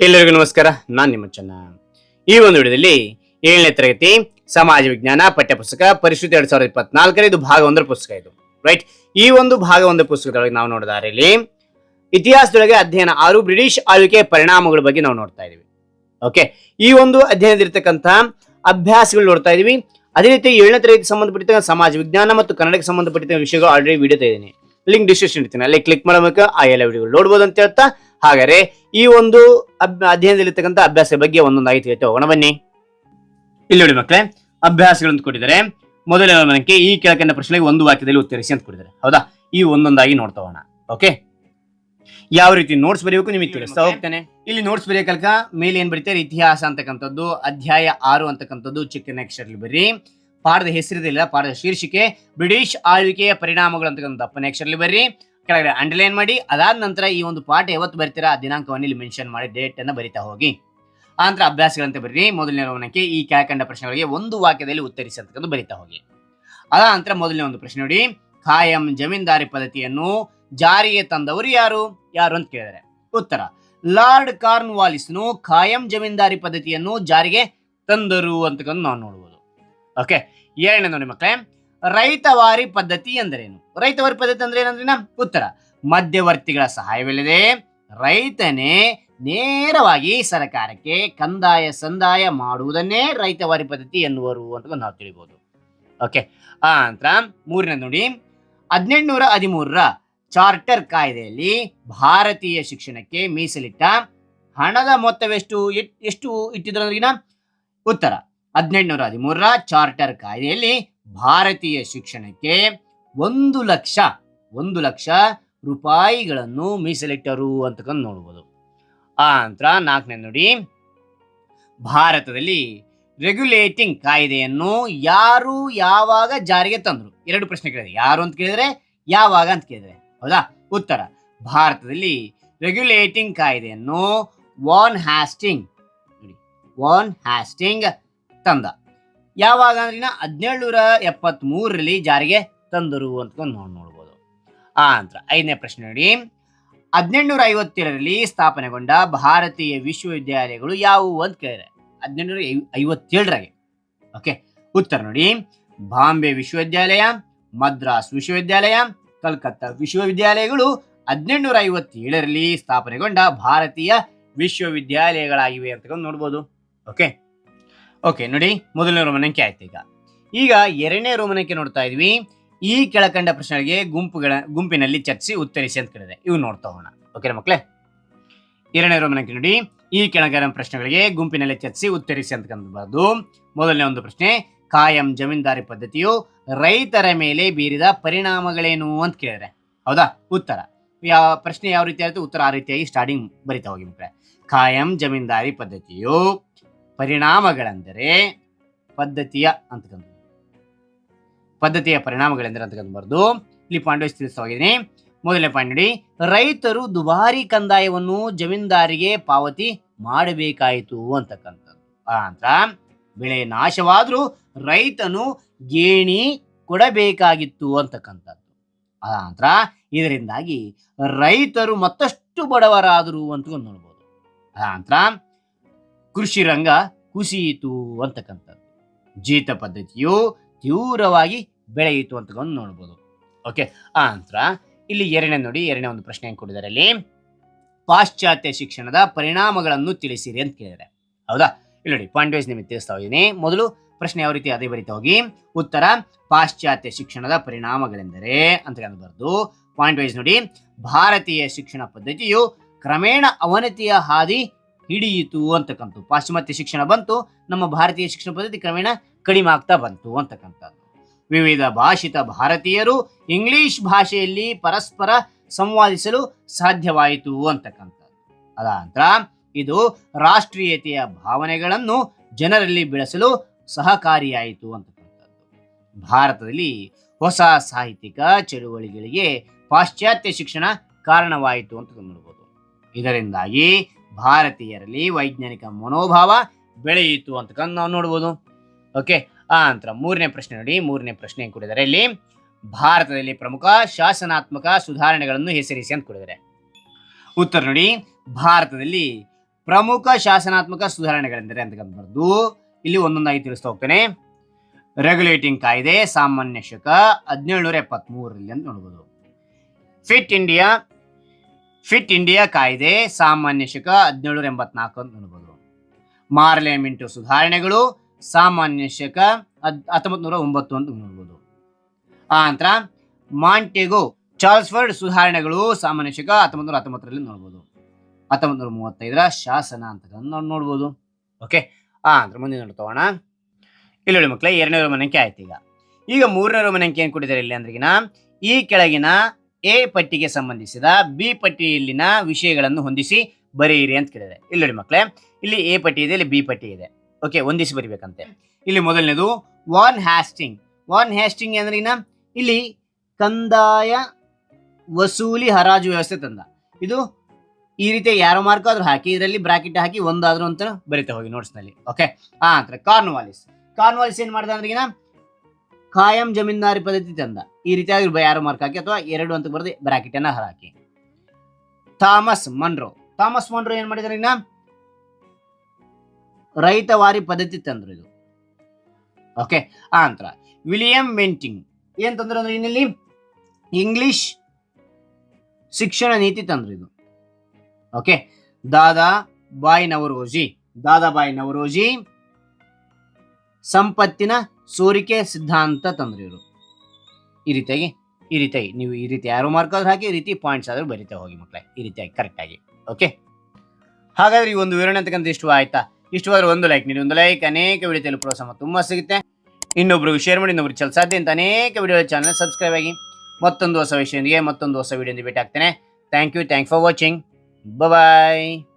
ಎಲ್ಲರಿಗೂ ನಮಸ್ಕಾರ, ನಾನು ನಿಮ್ಮ ಚೆನ್ನ ಈ ಒಂದು ವಿಡಿಯೋದಲ್ಲಿ ಏಳನೇ ತರಗತಿ ಸಮಾಜ ವಿಜ್ಞಾನ ಪಠ್ಯಪುಸ್ತಕ ಪರಿಶುದ್ಧ ಎರಡ್ ಸಾವಿರದ ಇಪ್ಪತ್ನಾಲ್ಕರ ಇದು ಭಾಗ ಒಂದರ ಪುಸ್ತಕ ಇದು ರೈಟ್ ಈ ಒಂದು ಭಾಗ ಒಂದು ಪುಸ್ತಕದೊಳಗೆ ನಾವು ನೋಡಿದಾರೆ ಇಲ್ಲಿ ಇತಿಹಾಸದೊಳಗೆ ಅಧ್ಯಯನ ಆರು ಬ್ರಿಟಿಷ್ ಆಳ್ವಿಕೆಯ ಪರಿಣಾಮಗಳ ಬಗ್ಗೆ ನಾವು ನೋಡ್ತಾ ಇದೀವಿ ಓಕೆ ಈ ಒಂದು ಅಧ್ಯಯನದಿರ್ತಕ್ಕಂಥ ಅಭ್ಯಾಸಗಳು ನೋಡ್ತಾ ಇದೀವಿ. ಅದೇ ರೀತಿ ಏಳನೇ ತರಗತಿ ಸಂಬಂಧಪಟ್ಟಿದ್ದ ಸಮಾಜ ವಿಜ್ಞಾನ ಮತ್ತು ಕನ್ನಡಕ್ಕೆ ಸಂಬಂಧಪಟ್ಟಿದ್ದ ವಿಷಯಗಳು ಆಲ್ರೆಡಿ ವಿಡಿಯೋ ತೆಗೆದಿದ್ದೀನಿ. ಲಿಂಕ್ ಡಿಸ್ಕ್ರಿಪ್ಷನ್ ಇರ್ತೀನಿ. ಅಲ್ಲಿ ಕ್ಲಿಕ್ ಮಾಡಬೇಕು ಆ ಎಲ್ಲ ವಿಡಿಯೋಗಳು ನೋಡ್ಬೋದು ಅಂತ ಹೇಳ್ತಾ ಹಾಗಾದ್ರೆ ಈ ಒಂದು ಅಧ್ಯಯನದಲ್ಲಿರ್ತಕ್ಕಂಥ ಅಭ್ಯಾಸ ಬಗ್ಗೆ ಒಂದೊಂದಾಗಿ ತಿಳಿತಾ ಹೋಗೋಣ ಬನ್ನಿ. ಇಲ್ಲಿ ನೋಡಿ ಮಕ್ಕಳೇ ಅಂತ ಕೊಟ್ಟಿದ್ದಾರೆ. ಮೊದಲನೇ ಗಮನಕ್ಕೆ ಈ ಕೆಳಕಂಡ ಪ್ರಶ್ನೆಗೆ ಒಂದು ವಾಕ್ಯದಲ್ಲಿ ಉತ್ತರಿಸಿ ಅಂತ ಕೊಟ್ಟಿದ್ದಾರೆ. ಹೌದಾ? ಈ ಒಂದೊಂದಾಗಿ ನೋಡ್ತಾ ಹೋಗೋಣ. ಓಕೆ? ಯಾವ ರೀತಿ ನೋಟ್ಸ್ ಬರೆಯಬೇಕು ನಿಮಗೆ ತಿಳಿಸ್ತಾ ಹೋಗ್ತೇನೆ. ಇಲ್ಲಿ ನೋಟ್ಸ್ ಬರೆಯಕಲ್ಕ ಮೇಲೆ ಏನ್ ಬರೀತಾರೆ? ಇತಿಹಾಸ ಅಂತಕ್ಕಂಥದ್ದು ಅಧ್ಯಾಯ ಆರು ಅಂತಕ್ಕಂಥದ್ದು ಚಿಕ್ಕನ ಅಕ್ಷರಲ್ಲಿ ಬರ್ರಿ. ಪಾಠದ ಹೆಸರಿದಿಲ್ಲ ಪಾಠದ ಶೀರ್ಷಿಕೆ ಬ್ರಿಟಿಷ್ ಆಳ್ವಿಕೆಯ ಪರಿಣಾಮಗಳು ಅಂತಕ್ಕಂಥ ದಪ್ಪನ ಅಕ್ಷರಲ್ಲಿ ಬರ್ರಿ. ಕೆಳಗಡೆ ಅಂಡರ್ಲೈನ್ ಮಾಡಿ, ಅದಾದ ನಂತರ ಈ ಒಂದು ಪಾಠ ಯಾವತ್ತು ಬರ್ತೀರಾ, ಆ ದಿನಾಂಕವನ್ನು ಇಲ್ಲಿ ಮೆನ್ಷನ್ ಮಾಡಿ ಡೇಟ್ ಅನ್ನು ಬರಿತಾ ಹೋಗಿ. ಆ ನಂತರ ಅಭ್ಯಾಸಗಳಂತೆ ಬರೀರಿ. ಮೊದಲನೇ ಗಮನಕ್ಕೆ ಈ ಕೆಳಕಂಡ ಪ್ರಶ್ನೆಗಳಿಗೆ ಒಂದು ವಾಕ್ಯದಲ್ಲಿ ಉತ್ತರಿಸಿ ಅಂತಕ್ಕಂಥ ಬರಿತಾ ಹೋಗಿ. ಅದಾದ ನಂತರ ಮೊದಲನೇ ಒಂದು ಪ್ರಶ್ನೆ ನೋಡಿ. ಖಾಯಂ ಜಮೀನ್ದಾರಿ ಪದ್ಧತಿಯನ್ನು ಜಾರಿಗೆ ತಂದವರು ಯಾರು? ಯಾರು ಅಂತ ಕೇಳಿದರೆ. ಉತ್ತರ, ಲಾರ್ಡ್ ಕಾರ್ನ್ ವಾಲಿಸ್ನು ಖಾಯಂ ಜಮೀನ್ದಾರಿ ಪದ್ಧತಿಯನ್ನು ಜಾರಿಗೆ ತಂದರು ಅಂತಕ್ಕಂಥ ನಾವು ನೋಡ್ಬೋದು. ಓಕೆ ಏನೇ ನೋಡಿ ಮಕ್ಕಳೇ. ರೈತವಾರಿ ಪದ್ಧತಿ ಎಂದರೇನು ರೈತವಾರಿ ಪದ್ಧತಿ ಅಂದ್ರೆ ಏನಂದ್ರೆ ಉತ್ತರ. ಮಧ್ಯವರ್ತಿಗಳ ಸಹಾಯವಿಲ್ಲದೆ ರೈತನೇ ನೇರವಾಗಿ ಸರ್ಕಾರಕ್ಕೆ ಕಂದಾಯ ಸಂದಾಯ ಮಾಡುವುದನ್ನೇ ರೈತವಾರಿ ಪದ್ಧತಿ ಎನ್ನುವರು ಅಂತ ನಾವು ತಿಳಿಬಹುದು ಓಕೆ, ಆ ನಂತರ ಮೂರನೇ ನೋಡಿ. ಹದಿನೆಂಟುನೂರ ಹದಿಮೂರರ ಚಾರ್ಟರ್ ಕಾಯ್ದೆಯಲ್ಲಿ ಭಾರತೀಯ ಶಿಕ್ಷಣಕ್ಕೆ ಮೀಸಲಿಟ್ಟ ಹಣದ ಮೊತ್ತವೆಷ್ಟು? ಎಷ್ಟು ಇಟ್ಟಿದ್ರು ಅಂದ್ರೆ ಉತ್ತರ. ಹದಿನೆಂಟುನೂರ ಹದಿಮೂರರ ಚಾರ್ಟರ್ ಕಾಯ್ದೆಯಲ್ಲಿ ಭಾರತೀಯ ಶಿಕ್ಷಣಕ್ಕೆ ಒಂದು ಲಕ್ಷ ಒಂದು ಲಕ್ಷ ರೂಪಾಯಿಗಳನ್ನು ಮೀಸಲಿಟ್ಟರು ಅಂತಕ್ಕಂಥ ನೋಡ್ಬೋದು. ಆ ನಂತರ ನಾಲ್ಕನೇ ನೋಡಿ, ಭಾರತದಲ್ಲಿ ರೆಗ್ಯುಲೇಟಿಂಗ್ ಕಾಯ್ದೆಯನ್ನು ಯಾರು ಯಾವಾಗ ಜಾರಿಗೆ ತಂದರು? ಎರಡು ಪ್ರಶ್ನೆ ಕೇಳಿದೆ. ಯಾರು ಅಂತ ಕೇಳಿದರೆ ಯಾವಾಗ ಅಂತ ಕೇಳಿದರೆ. ಹೌದಾ? ಉತ್ತರ, ಭಾರತದಲ್ಲಿ ರೆಗ್ಯುಲೇಟಿಂಗ್ ಕಾಯ್ದೆಯನ್ನು ವಾನ್ ಹ್ಯಾಸ್ಟಿಂಗ್ ವಾನ್ ಹ್ಯಾಸ್ಟಿಂಗ್ ತಂದ. ಯಾವಾಗ ಅಂದ್ರೆ ಹದಿನೇಳುನೂರ ಎಪ್ಪತ್ತ್ ಮೂರರಲ್ಲಿ ಜಾರಿಗೆ ತಂದರು ಅಂತ ನೋಡಿ ನೋಡ್ಬೋದು. ಆ ನಂತರ ಐದನೇ ಪ್ರಶ್ನೆ ನೋಡಿ. ಹದಿನೆಂಟುನೂರ ಐವತ್ತೇಳರಲ್ಲಿ ಸ್ಥಾಪನೆಗೊಂಡ ಭಾರತೀಯ ವಿಶ್ವವಿದ್ಯಾಲಯಗಳು ಯಾವುವು ಅಂತ ಕೇಳಿದ್ರೆ ಹದಿನೆಂಟುನೂರ ಐವತ್ತೇಳರಾಗೆ. ಓಕೆ ಉತ್ತರ ನೋಡಿ. ಬಾಂಬೆ ವಿಶ್ವವಿದ್ಯಾಲಯ, ಮದ್ರಾಸ್ ವಿಶ್ವವಿದ್ಯಾಲಯ, ಕಲ್ಕತ್ತಾ ವಿಶ್ವವಿದ್ಯಾಲಯಗಳು ಹದಿನೆಂಟುನೂರ ಐವತ್ತೇಳರಲ್ಲಿ ಸ್ಥಾಪನೆಗೊಂಡ ಭಾರತೀಯ ವಿಶ್ವವಿದ್ಯಾಲಯಗಳಾಗಿವೆ ಅಂತ ನೋಡ್ಬೋದು. ಓಕೆ ಓಕೆ ನೋಡಿ, ಮೊದಲನೇ ರೋಮನಕ್ಕೆ ಆಯ್ತು ಈಗ. ಈಗ ಎರಡನೇ ರೋಮನಕ್ಕೆ ನೋಡ್ತಾ ಇದ್ವಿ. ಈ ಕೆಳಕಂಡ ಪ್ರಶ್ನೆಗಳಿಗೆ ಗುಂಪುಗಳ, ಗುಂಪಿನಲ್ಲಿ ಚರ್ಚಿಸಿ ಉತ್ತರಿಸಿ ಅಂತ ಕೇಳಿದೆ. ಇವು ನೋಡ್ತಾ ಹೋಗೋಣ. ಓಕೆ ಮಕ್ಕಳೇ ಎರಡನೇ ರೋಮನಕ್ಕೆ ನೋಡಿ. ಈ ಕೆಳಗಣ ಪ್ರಶ್ನೆಗಳಿಗೆ ಗುಂಪಿನಲ್ಲಿ ಚರ್ಚಿಸಿ ಉತ್ತರಿಸಿ ಅಂತ ಅಂತಕ್ಕಂಥದ್ದು ಮೊದಲನೇ ಒಂದು ಪ್ರಶ್ನೆ, ಕಾಯಂ ಜಮೀನ್ದಾರಿ ಪದ್ಧತಿಯು ರೈತರ ಮೇಲೆ ಬೀರಿದ ಪರಿಣಾಮಗಳೇನು ಅಂತ ಕೇಳಿದ್ರೆ? ಹೌದಾ? ಉತ್ತರ. ಯಾವ ಪ್ರಶ್ನೆ ಯಾವ ರೀತಿ ಆಯಿತು? ಉತ್ತರ ಆ ರೀತಿಯಾಗಿ ಸ್ಟಾರ್ಟಿಂಗ್ ಬರಿತಾ ಹೋಗಿ ಮಕ್ಕಳೇ ಕಾಯಂ ಜಮೀನ್ದಾರಿ ಪದ್ಧತಿಯು ಪರಿಣಾಮಗಳೆಂದರೆ ಪದ್ಧತಿಯ ಅಂತಕ್ಕಂಥ ಪದ್ಧತಿಯ ಪರಿಣಾಮಗಳೆಂದರೆ ಅಂತಕ್ಕಂಥ ಬರ್ದು ಇಲ್ಲಿ ಪಾಯಿಂಟ್ ತಿಳಿಸೋಗಿದ್ದೀನಿ ಮೊದಲನೇ ಪಾಯಿಂಟ್ ನೋಡಿ, ರೈತರು ದುಬಾರಿ ಕಂದಾಯವನ್ನು ಜಮೀನ್ದಾರಿಗೆ ಪಾವತಿ ಮಾಡಬೇಕಾಯಿತು ಅಂತಕ್ಕಂಥದ್ದು ಆ ನಂತರ, ಬೆಳೆ ನಾಶವಾದರೂ ರೈತನು ಗೇಣಿ ಕೊಡಬೇಕಾಗಿತ್ತು ಅಂತಕ್ಕಂಥದ್ದು ಆ ನಂತರ, ಇದರಿಂದಾಗಿ ರೈತರು ಮತ್ತಷ್ಟು ಬಡವರಾದರು ಅಂತ ನೋಡ್ಬೋದು. ಆ ನಂತರ ಕೃಷಿ ರಂಗ ಕುಸಿಯಿತು ಅಂತಕ್ಕಂಥದ್ದು. ಜೀತ ಪದ್ಧತಿಯು ತೀವ್ರವಾಗಿ ಬೆಳೆಯಿತು ಅಂತ ನೋಡ್ಬೋದು. ಓಕೆ ಆ ನಂತರ ಇಲ್ಲಿ ಎರಡನೇ ನೋಡಿ, ಎರಡನೇ ಒಂದು ಪ್ರಶ್ನೆ ಹೆಂಗ್ ಕೊಟ್ಟಿದ್ದಾರೆ ಇಲ್ಲಿ ಪಾಶ್ಚಾತ್ಯ ಶಿಕ್ಷಣದ ಪರಿಣಾಮಗಳನ್ನು ತಿಳಿಸಿರಿ ಅಂತ ಕೇಳಿದ್ದಾರೆ. ಹೌದಾ? ಇಲ್ಲಿ ನೋಡಿ ಪಾಯಿಂಟ್ ನಿಮಗೆ ತಿಳಿಸ್ತಾ ಹೋಗಿದ್ದೀನಿ ಮೊದಲು ಪ್ರಶ್ನೆ ಯಾವ ರೀತಿ ಅದೇ ಬರೀತಾ ಹೋಗಿ? ಉತ್ತರ, ಪಾಶ್ಚಾತ್ಯ ಶಿಕ್ಷಣದ ಪರಿಣಾಮಗಳೆಂದರೆ ಅಂತ ಬರೆದು ಪಾಯಿಂಟ್ ವೈಸ್ ನೋಡಿ, ಭಾರತೀಯ ಶಿಕ್ಷಣ ಪದ್ಧತಿಯು ಕ್ರಮೇಣ ಅವನತಿಯ ಹಾದಿ ಹಿಡಿಯಿತು ಅಂತಕ್ಕಂಥ ಪಾಶ್ಚಿಮಾತ್ಯ ಶಿಕ್ಷಣ ಬಂತು, ನಮ್ಮ ಭಾರತೀಯ ಶಿಕ್ಷಣ ಪದ್ಧತಿ ಕ್ರಮೇಣ ಕಡಿಮೆ ಆಗ್ತಾ ಬಂತು ಅಂತಕ್ಕಂಥದ್ದು. ವಿವಿಧ ಭಾಷಿತ ಭಾರತೀಯರು ಇಂಗ್ಲಿಷ್ ಭಾಷೆಯಲ್ಲಿ ಪರಸ್ಪರ ಸಂವಾದಿಸಲು ಸಾಧ್ಯವಾಯಿತು ಅಂತಕ್ಕಂಥದ್ದು. ಅದ ನಂತರ ಇದು ರಾಷ್ಟ್ರೀಯತೆಯ ಭಾವನೆಗಳನ್ನು ಜನರಲ್ಲಿ ಬೆಳೆಸಲು ಸಹಕಾರಿಯಾಯಿತು ಅಂತಕ್ಕಂಥದ್ದು. ಭಾರತದಲ್ಲಿ ಹೊಸ ಸಾಹಿತ್ಯಿಕ ಚಳುವಳಿಗಳಿಗೆ ಪಾಶ್ಚಾತ್ಯ ಶಿಕ್ಷಣ ಕಾರಣವಾಯಿತು ಅಂತ ನೋಡ್ಬೋದು. ಇದರಿಂದಾಗಿ ಭಾರತೀಯರಲ್ಲಿ ವೈಜ್ಞಾನಿಕ ಮನೋಭಾವ ಬೆಳೆಯಿತು ಅಂತಕ್ಕಂಥ ನಾವು ನೋಡ್ಬೋದು. ಓಕೆ ಆ ನಂತರ ಮೂರನೇ ಪ್ರಶ್ನೆ ನೋಡಿ. ಮೂರನೇ ಪ್ರಶ್ನೆ ಕೊಡಿದರೆ ಇಲ್ಲಿ? ಭಾರತದಲ್ಲಿ ಪ್ರಮುಖ ಶಾಸನಾತ್ಮಕ ಸುಧಾರಣೆಗಳನ್ನು ಹೆಸರಿಸಿ ಅಂತ ಕೊಟ್ಟಿದ್ದಾರೆ. ಉತ್ತರ ನೋಡಿ. ಭಾರತದಲ್ಲಿ ಪ್ರಮುಖ ಶಾಸನಾತ್ಮಕ ಸುಧಾರಣೆಗಳೆಂದರೆ ಅಂತ ಬರ್ದು ಇಲ್ಲಿ ಒಂದೊಂದಾಗಿ ತಿಳಿಸ್ತಾ ಹೋಗ್ತೇನೆ. ರೆಗ್ಯುಲೇಟಿಂಗ್ ಕಾಯ್ದೆ, ಸಾಮಾನ್ಯ ಶಕ, ಹದಿನೇಳುನೂರ ಎಪ್ಪತ್ಮೂರರಲ್ಲಿ ಅಂತ ನೋಡ್ಬೋದು. ಫಿಟ್ ಇಂಡಿಯಾ ಫಿಟ್ ಇಂಡಿಯಾ ಕಾಯ್ದೆ ಸಾಮಾನ್ಯ ಶಕ ಹದಿನೇಳು ಎಂಬತ್ನಾಲ್ಕು ಅಂತ ನೋಡ್ಬೋದು. ಮಾರ್ಲಿಮೆಂಟು ಸುಧಾರಣೆಗಳು ಸಾಮಾನ್ಯ ಶಕ ಹತ್ತೊಂಬತ್ತು ನೂರ ಒಂಬತ್ತು ಅಂತ ನೋಡ್ಬೋದು. ಆ ನಂತರ ಮಾಂಟೆಗೋ ಚಾರ್ಲ್ಸ್ಫರ್ಡ್ ಸುಧಾರಣೆಗಳು ಸಾಮಾನ್ಯ ಶಕ ಹತ್ತೊಂಬತ್ತು ನೂರ ಹತ್ತೊಂಬತ್ತರಲ್ಲಿ ನೋಡ್ಬೋದು. ಹತ್ತೊಂಬತ್ತು ನೂರ ಮೂವತ್ತೈದರ ಶಾಸನ ಅಂತ ನಾವು ನೋಡ್ಬೋದು. ಓಕೆ ಆ ಮುಂದೆ ನೋಡ್ತೋಣ ಇಲ್ಲಿ ಹೇಳಿ ಮಕ್ಕಳೇ ಎರಡನೇ ರೋಮನಂಕೆ ಆಯ್ತು ಈಗ. ಈಗ ಮೂರನೇ ರೋಮನಂಕೆ ಏನು ಕೊಟ್ಟಿದ್ದಾರೆ ಇಲ್ಲಿ ಅಂದ್ರಿಗಿನ? ಈ ಕೆಳಗಿನ ಎ ಪಟ್ಟಿಗೆ ಸಂಬಂಧಿಸಿದ ಬಿ ಪಟ್ಟಿಯಲ್ಲಿನ ವಿಷಯಗಳನ್ನು ಹೊಂದಿಸಿ ಬರೆಯಿರಿ ಅಂತ ಕೇಳಿದೆ. ಇಲ್ಲಿ ನೋಡಿ ಮಕ್ಕಳೇ, ಇಲ್ಲಿ ಎ ಪಟ್ಟಿ ಇದೆ, ಇಲ್ಲಿ ಬಿ ಪಟ್ಟಿ ಇದೆ. ಓಕೆ, ಹೊಂದಿಸಿ ಬರಿಬೇಕಂತೆ. ಇಲ್ಲಿ ಮೊದಲನೇದು ವಾನ್ ಹ್ಯಾಸ್ಟಿಂಗ್ ವಾನ್ ಹ್ಯಾಸ್ಟಿಂಗ್ ಅಂದ್ರಿಗಿನ ಇಲ್ಲಿ ಕಂದಾಯ ವಸೂಲಿ ಹರಾಜು ವ್ಯವಸ್ಥೆ ತಂದ. ಇದು ಈ ರೀತಿ ಯಾರೋ ಮಾರ್ಕ್ ಆದ್ರೂ ಹಾಕಿ, ಇದರಲ್ಲಿ ಬ್ರಾಕೆಟ್ ಹಾಕಿ ಒಂದಾದ್ರೂ ಅಂತ ಬರೀತಾ ಹೋಗಿ ನೋಟ್ಸ್ನಲ್ಲಿ ನಲ್ಲಿ. ಓಕೆ, ಆ ಅಂತ ಕಾರ್ನ್ವಾಲಿಸ್. ಕಾರ್ನ್ವಾಲಿಸ್ ಏನ್ ಮಾಡ್ದ ಅಂದ್ರೆ ಖಾಯಂ ಜಮೀನ್ದಾರಿ ಪದ್ಧತಿ ತಂದ. ಈ ರೀತಿಯಾಗಿ ಯಾರು ಮಾರ್ಕ್ ಹಾಕಿ ಅಥವಾ ಎರಡು ಅಂತ ಬರೆದು ಬ್ರಾಕೆಟ್ ಅನ್ನ ಹಾಕಿ. Thomas Munro. ಥಾಮಸ್ ಮನ್ರೋ ಏನ್ ಮಾಡಿದಾರೆ ಇನ್ನ? ರೈತವಾರಿ ಪದ್ಧತಿ ತಂದ್ರು ಇದು. ಓಕೆ ಆ ನಂತರ ವಿಲಿಯಂ ಮೆಂಟಿಂಗ್. ಏನ್ ತಂದ್ರು ಅಂದ್ರೆ ಇನ್ನಲ್ಲಿ? ಇಂಗ್ಲಿಷ್ ಶಿಕ್ಷಣ ನೀತಿ ತಂದ್ರು ಇದು. ಓಕೆ ದಾದಾ ಬಾಯ್ ನವರೋಜಿ. ದಾದಾಬಾಯಿ ನವರೋಜಿ ಸಂಪತ್ತಿನ ಸೋರಿಕೆ ಸಿದ್ಧಾಂತ ತಂದ್ರು ಇವರು. ಈ ರೀತಿಯಾಗಿ ಈ ರೀತಿಯಾಗಿ. ನೀವು ಈ ರೀತಿ ಯಾರು ಮಾರ್ಕ್ ಆದ್ರೂ ಹಾಕಿ ಈ ರೀತಿ ಪಾಯಿಂಟ್ಸ್ ಆದರೂ ಬರಿತಾ ಹೋಗಿ ಮಕ್ಕಳೇ ಈ ರೀತಿಯಾಗಿ ಕರೆಕ್ಟಾಗಿ ಓಕೆ ಹಾಗಾದ್ರೆ ಈ ಒಂದು ವಿವರಣೆ ಅಂತಕ್ಕಂಥ ಇಷ್ಟ ಆಯ್ತಾ? ಇಷ್ಟವಾದ್ರೆ ಒಂದು ಲೈಕ್ ನೀಡಿ, ಒಂದು ಲೈಕ್ ಅನೇಕ ವಿಡಿಯೋ ಪ್ರೋತ್ಸಾಹ ತುಂಬ ಸಿಗುತ್ತೆ. ಇನ್ನೊಬ್ರು ಶೇರ್ ಮಾಡಿ ಇನ್ನೊಬ್ರು ಚಲ ಸಾಧ್ಯ ಅಂತ ಅನೇಕ ವಿಡಿಯೋ ಚಾನಲ್ ಸಬ್ಸ್ಕ್ರೈಬ್ ಆಗಿ ಮತ್ತೊಂದು ಹೊಸ ವಿಷಯದೊಂದಿಗೆ ಮತ್ತೊಂದು ಹೊಸ ವಿಡಿಯೋದಿಂದ ಭೇಟಿ ಆಗ್ತೇನೆ thank you thank for watching bye